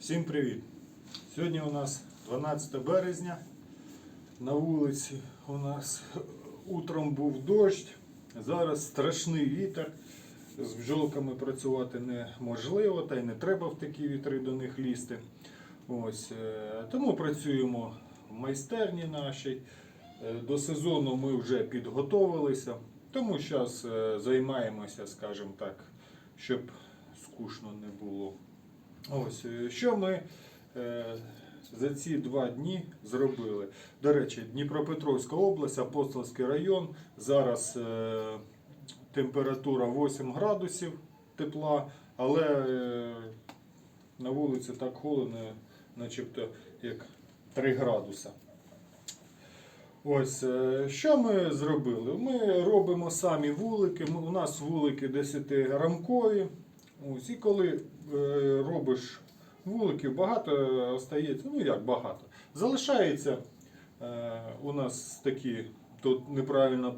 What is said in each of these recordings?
Всім привіт! Сьогодні у нас 12 березня. На вулиці у нас утром був дощ, зараз страшний вітер. З бджолками працювати неможливо, та й не треба в такі вітри до них лізти. Ось, е, тому працюємо в майстерні нашій. Е, До сезону ми вже підготовилися, тому зараз займаємося, скажімо так, щоб скучно не було. Ось, е, що ми е, за ці два дні зробили. До речі, Дніпропетровська область, Апостольський район. Зараз е, температура 8 градусів тепла, але на вулиці так холодно, начебто як 3 градуса. Ось, що ми зробили? Ми робимо самі вулики. У нас вулики 10-рамкові. Ось, і коли е, робиш вуликів, багато остається, ну як багато. Залишається е, у нас такі, тут неправильно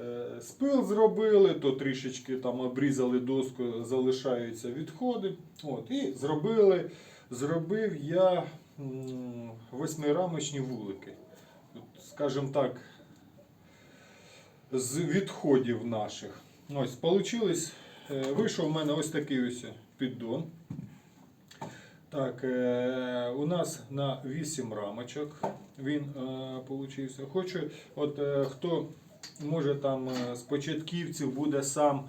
е, спил зробили, то трішечки там обрізали доску, залишаються відходи. От, і зробили, зробив я восьмирамочні вулики. От, Скажімо так, з відходів наших. Ось, получилось, вийшов у мене ось такий ось піддон. Так, е, у нас на 8 рамочок він е, получився. Хочу, от е, хто може там е, з початківців буде сам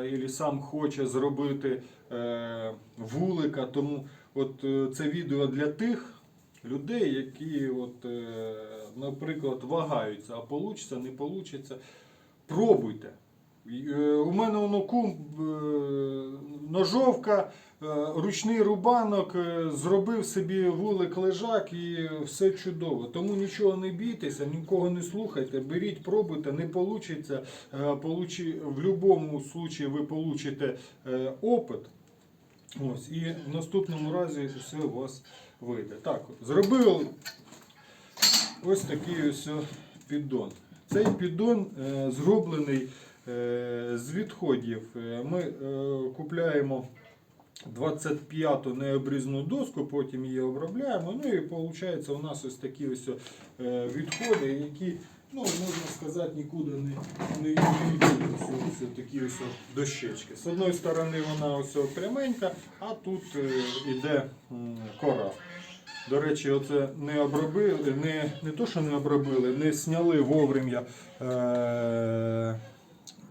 е, і сам хоче зробити е, вулика, тому от е, це відео для тих людей, які, от, е, наприклад, вагаються, а получиться, не получиться. Пробуйте. Е, У мене воно кум е, ножовка, е, ручний рубанок, зробив собі вулик лежак і все чудово. Тому нічого не бійтеся, нікого не слухайте, беріть, пробуйте, не вийде. В будь-якому випадку ви получите опит. Ось, і в наступному разі все у вас вийде. Так, зробив ось такий ось піддон. Цей піддон зроблений з відходів. Е, Ми е, купляємо 25-ту необрізну доску, потім її обробляємо. Ну і виходить у нас ось такі ось е, відходи, які, ну, можна сказати, нікуди не, не йдуть. Ось, такі ось дощечки. З одної сторони вона ось пряменька, а тут е, іде кора. До речі, оце не обробили, не, не то, що не обробили, не сняли вовремя е-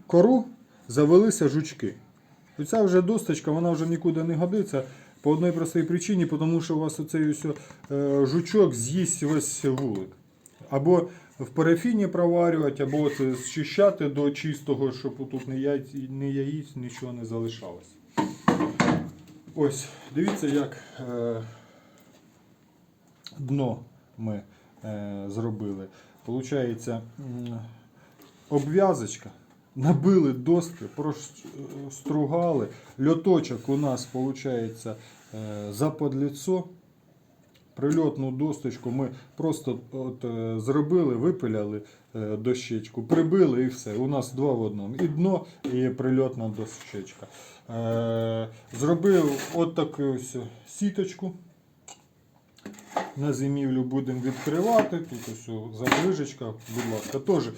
кору, завелися жучки. Оця вже досточка, вона вже нікуди не годиться. По одній простій причині, тому що у вас оцей ось, е, жучок з'їсть весь вулик. Або в парафіні проварювати, або це зчищати до чистого, щоб тут ні яєць, ні яїць, нічого не залишалось. Ось, дивіться, як е, дно ми е, зробили. Получається, обв'язочка. Набили доски, простругали. Льоточок у нас виходить заподліцо. Прильотну досточку ми просто от, е, зробили, випиляли е, дощечку, прибили і все. У нас два в одному. І дно, і прильотна дощечка. Е, зробив от таку сіточку. На зимівлю будемо відкривати. Тут ось заближечка, будь ласка. Теж е,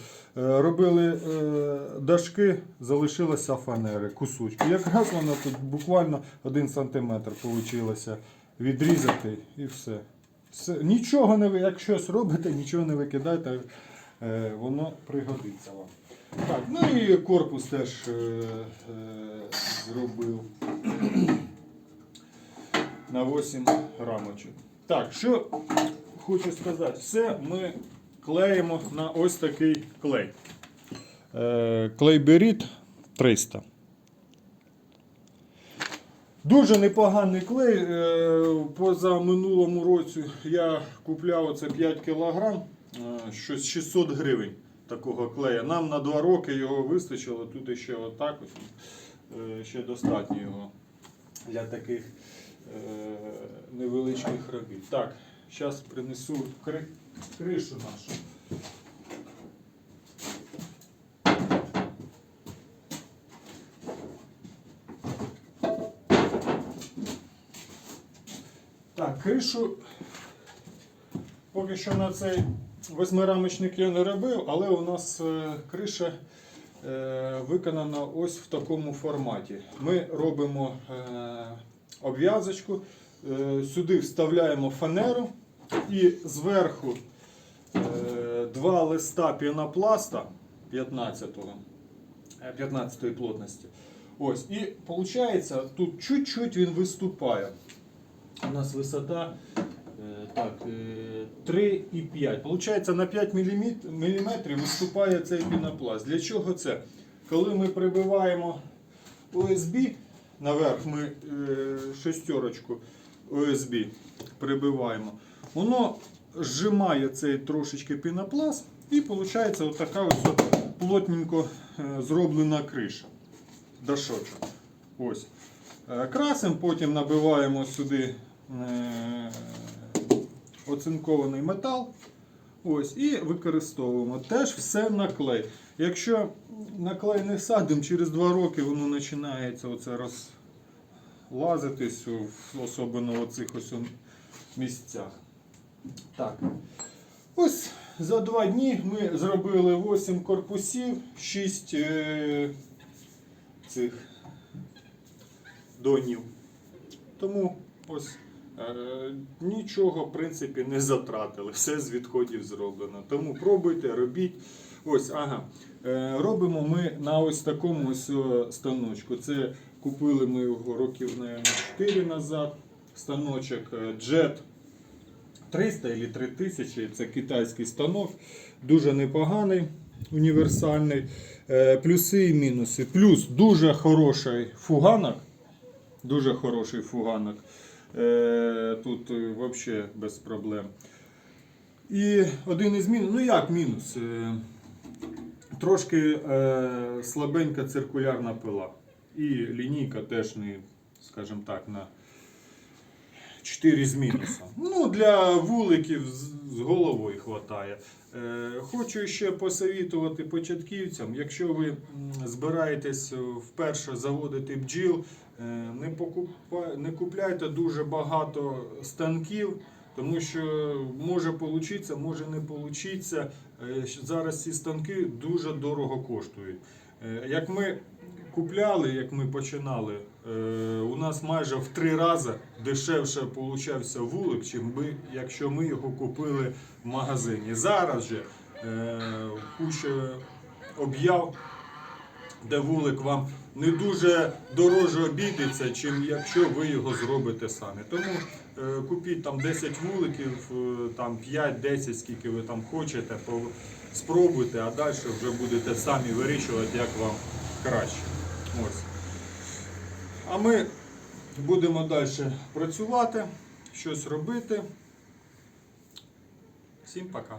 робили е, дашки, залишилося фанери, кусочки. Якраз вона тут буквально 1 см вийшло відрізати і все. все. Нічого не як щось робите, нічого не викидайте, е, воно пригодиться вам. Так, ну і корпус теж зробив на 8 рамочок. Так, що хочу сказати, все ми клеїмо на ось такий клей. Е, клей Беріт 300. Дуже непоганий клей. Е, Поза минулому році я купляв оце 5 кг, щось 600 гривень такого клея. Нам на 2 роки його вистачило. Тут ще отак е, ще достатньо його для таких е, невеличких робіт. Так, зараз принесу кри- кришу нашу. Так, кришу поки що на цей восьмирамочник я не робив, але у нас е, криша е, виконана ось в такому форматі. Ми робимо е, обв'язочку, е, сюди вставляємо фанеру і зверху е, два листа пінопласта 15-го, е, 15 плотності. Ось, і виходить, тут чуть-чуть він виступає. У нас висота е, так, е, 3,5. Получається на 5 мм виступає цей пінопласт. Для чого це? Коли ми прибиваємо ОСБ, наверх ми е, шестерочку ОСБ прибиваємо, воно зжимає цей трошечки пінопласт і виходить отака ось плотненько е, зроблена криша. Дашочок. Ось. Е, Красим, потім набиваємо сюди оцинкований метал. Ось, і використовуємо. Теж все на клей. Якщо на клей не садимо, через 2 роки воно починається оце розлазитись, особливо в цих ось місцях. Так. Ось за 2 дні ми зробили 8 корпусів, 6 е, цих донів. Тому ось нічого в принципі не затратили, все з відходів зроблено. Тому пробуйте, робіть. Ось, ага. Е, робимо ми на ось такому ось станочку. Це купили ми його років, наверное, 4 назад. Станочок е, Jet 300 або 3000, це китайський станок, дуже непоганий, універсальний. Е, Плюси і мінуси. Плюс дуже хороший фуганок. Дуже хороший фуганок. Е, Тут взагалі без проблем. І один із мінусів, ну як мінус? Е, Трошки е, слабенька циркулярна пила. І лінійка теж не, скажімо так, на 4 з мінусом. Ну, для вуликів з- головою хватає. Е, Хочу ще посовітувати початківцям, якщо ви збираєтесь е, вперше заводити бджіл, е, не, покупа... не купляйте дуже багато станків, тому що може получиться, може не. Е, Зараз ці станки дуже дорого коштують. Як ми купляли, як ми починали, е, у нас майже в три рази дешевше получався вулик, чим би, якщо ми його купили в магазині. Зараз же е, куча об'яв, де вулик вам не дуже дороже обійдеться, чим якщо ви його зробите самі. Тому е, купіть там 10 вуликів, там 5-10, скільки ви там хочете, спробуйте, а далі вже будете самі вирішувати, як вам краще. Ось. А ми будемо далі працювати, щось робити. Всім пока.